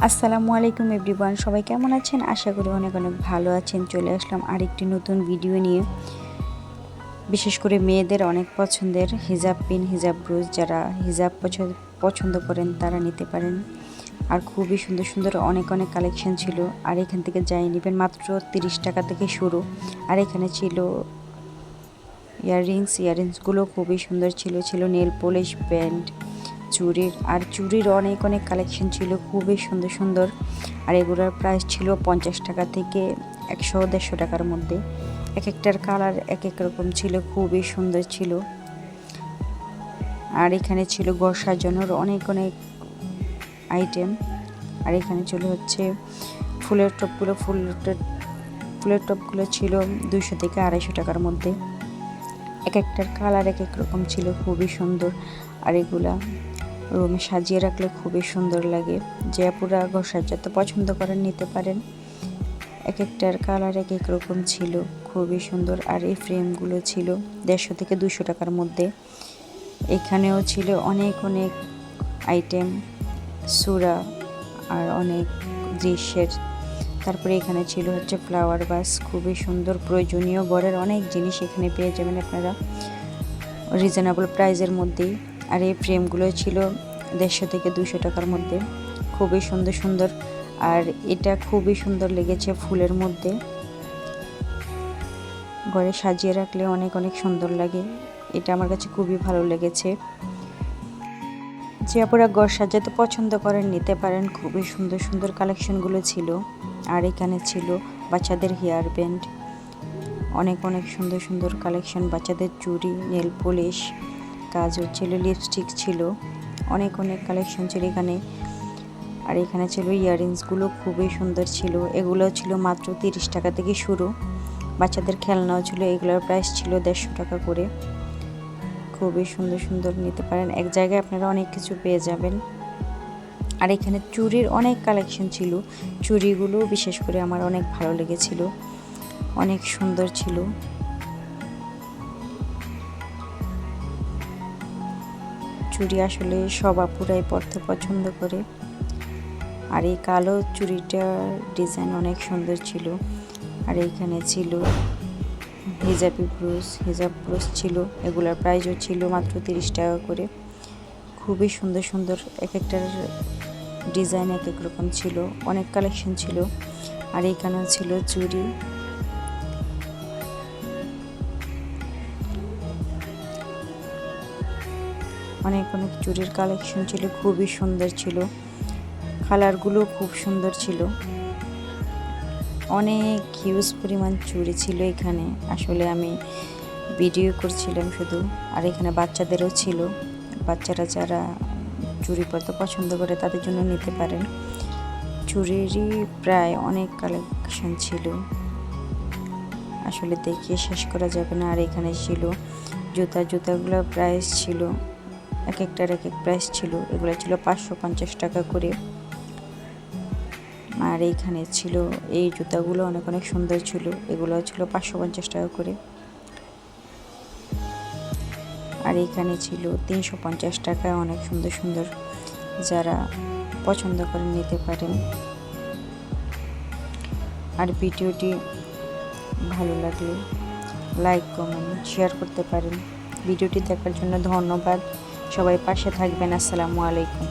আসসালামু আলাইকুম এভরিওয়ান, সবাই কেমন আছেন? আশা করি অনেক অনেক ভালো আছেন। চলে আসলাম আরেকটি নতুন ভিডিও নিয়ে। বিশেষ করে মেয়েদের অনেক পছন্দের হিজাব পিন, হিজাব ব্রুজ যারা হিজাব পছ- পছন্দ করেন তারা নিতে পারেন। আর খুবই সুন্দর সুন্দর অনেক অনেক কালেকশন ছিল। আর এখান থেকে যাই নেবেন মাত্র তিরিশ টাকা থেকে শুরু। আর এখানে ছিল ইয়াররিংস, ইয়াররিংসগুলো খুবই সুন্দর ছিল। ছিল নেল পলিশ ব্যান্ড চুড়ির আর চুড়ির অনেক অনেক কালেকশন ছিল, খুবই সুন্দর সুন্দর। আর এগুলোর প্রাইস ছিল পঞ্চাশ টাকা থেকে একশো, দেড়শো টাকার মধ্যে। এক একটার কালার এক এক রকম ছিল, খুবই সুন্দর ছিল। আর এখানে ছিল ঘর সাজানোর অনেক অনেক আইটেম আর এখানে ছিল হচ্ছে ফুলের টপগুলো ফুলের ফুলের টপগুলো ছিল দুইশো থেকে আড়াইশো টাকার মধ্যে। এক একটার কালার এক এক রকম ছিল, খুবই সুন্দর। আর এগুলা রুমে সাজিয়ে রাখলে খুবই সুন্দর লাগে। যে আপুরা ঘর সাজাতে পছন্দ করেন নিতে পারেন। এক একটার কালার এক এক রকম ছিল, খুবই সুন্দর। আর এই ফ্রেমগুলো ছিল দেড়শো থেকে দুশো টাকার মধ্যে। এখানেও ছিল অনেক অনেক আইটেম, সুরা আর অনেক দৃশ্যের। তারপরে এখানে ছিল হচ্ছে ফ্লাওয়ার বাস, খুবই সুন্দর। প্রয়োজনীয় ঘরের অনেক জিনিস এখানে পেয়ে যাবেন আপনারা। রিজনেবল প্রাইজের মধ্যেই। আর এই ফ্রেমগুলো ছিল দেড়শো থেকে দুশো টাকার মধ্যে। খুবই সুন্দর সুন্দর। আর এটা খুবই সুন্দর লেগেছে ফুলের মধ্যে। ঘরে সাজিয়ে রাখলে অনেক অনেক সুন্দর লাগে। এটা আমার কাছে খুবই ভালো লেগেছে। যে আপনারা ঘর সাজাতে পছন্দ করেন, নিতে পারেন। খুবই সুন্দর সুন্দর কালেকশনগুলো ছিল। আর এখানে ছিল বাচ্চাদের হেয়ার ব্যান্ড। অনেক অনেক সুন্দর সুন্দর কালেকশন। বাচ্চাদের চুড়ি, নেল পলিশ। কাজও ছিল লিপস্টিক ছিল, অনেক অনেক কালেকশন ছিল এখানে। আর এখানে ছিল ইয়াররিংসগুলো খুবই সুন্দর ছিল, এগুলো ছিল মাত্র তিরিশ টাকা থেকে শুরু। বাচ্চাদের খেলনাও ছিল, এগুলোর প্রাইস ছিল দেড়শো টাকা করে। খুবই সুন্দর সুন্দর নিতে পারেন। এক জায়গায় আপনারা অনেক কিছু পেয়ে যাবেন। আর এখানে চুরির অনেক কালেকশন ছিল। চুরিগুলো বিশেষ করে আমার অনেক ভালো লেগেছিল। অনেক সুন্দর ছিল। চুড়ি আসলে সব আপুরাই পরতে পছন্দ করে। আর এই কালো চুড়িটার ডিজাইন অনেক সুন্দর ছিল। আর এইখানে ছিল হিজাবি ব্রুজ হিজাব ব্রুজ ছিল। এগুলোর প্রাইসও ছিল মাত্র তিরিশ টাকা করে। খুবই সুন্দর সুন্দর এক একটার ডিজাইন এক এক রকম ছিল। অনেক কালেকশন ছিল। আর এইখানেও ছিল চুড়ি। অনেক অনেক চুরির কালেকশন ছিল, খুবই সুন্দর ছিল। কালারগুলো খুব সুন্দর ছিল। অনেক হিউজ পরিমাণ চুরি ছিল এখানে। আসলে আমি ভিডিও করছিলাম শুধু। আর এখানে বাচ্চাদেরও ছিল। বাচ্চারা যারা চুড়ি পরতে পছন্দ করে, তাদের জন্য নিতে পারেন। চুরিরই প্রায় অনেক কালেকশন ছিল। আসলে দেখিয়ে শেষ করা যাবে না। আর এখানে ছিল, জুতা, জুতাগুলো প্রাইস ছিল। এক একটার এক এক প্রাইস ছিল। এগুলো ছিল পাঁচশো পঞ্চাশ টাকা করে। আর এইখানে ছিল, এই জুতাগুলো অনেক অনেক সুন্দর ছিল। এগুলো ছিল পাঁচশো পঞ্চাশ টাকা করে। আর এইখানে ছিল তিনশো পঞ্চাশ টাকায় অনেক সুন্দর সুন্দর যারা পছন্দ করে নিতে পারেন। আর ভিডিওটি ভালো লাগলে লাইক কমেন্ট শেয়ার করতে পারেন। ভিডিওটি দেখার জন্য ধন্যবাদ। সবাই পাশে থাকবেন আসসালামু আলাইকুম।